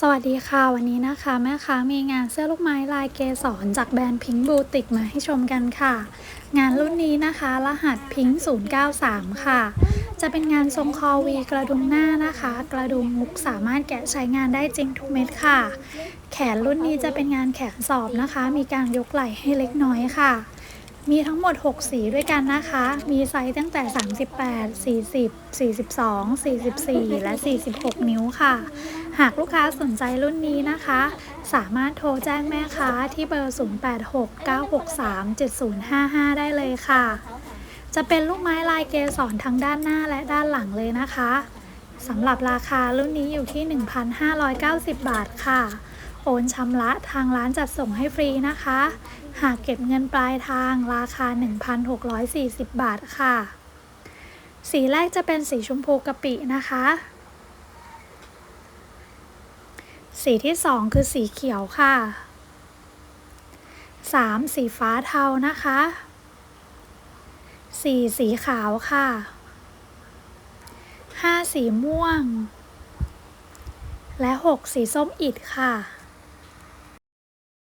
สวัสดีค่ะ วันนี้นะคะ แม่ค้ามีงานเสื้อลูกไม้ลายเกสรจากแบรนด์พิง k ์บูติกมาให้ชมกันค่ะ งานรุ่นนี้นะคะ รหัสพิง k ์093 ค่ะ จะเป็นงานทรงคอวีกระดุมหน้านะคะ กระดุมมุกสามารถแกะใช้งานได้จริงทุกเม็ดค่ะ แขนรุ่นนี้จะเป็นงานแขนสอบนะคะ มีการยกไหล่ให้เล็กน้อยค่ะ มีทั้งหมด 6 สีด้วยกันนะคะ มีไซส์ตั้งแต่ 38 40 42 44 และ 46 นิ้วค่ะ หากลูกค้าสนใจรุ่นนี้นะคะ สามารถโทรแจ้งแม่ค้าที่เบอร์ 0869637055 ได้เลยค่ะ จะเป็นลูกไม้ลายเกสรทั้งด้านหน้าและด้านหลังเลยนะคะสำหรับราคารุ่นนี้อยู่ที่ 1,590 บาทค่ะ โอนชำระทางร้านจัดส่งให้ฟรีนะคะ หากเก็บเงินปลายทางราคา 1,640 บาทค่ะ สีแรกจะเป็นสีชมพูกะปินะคะ สีที่สองคือสีเขียวค่ะสามสีฟ้าเทานะคะสี่สีขาวค่ะห้าสีม่วง และหกสีส้มอิดค่ะ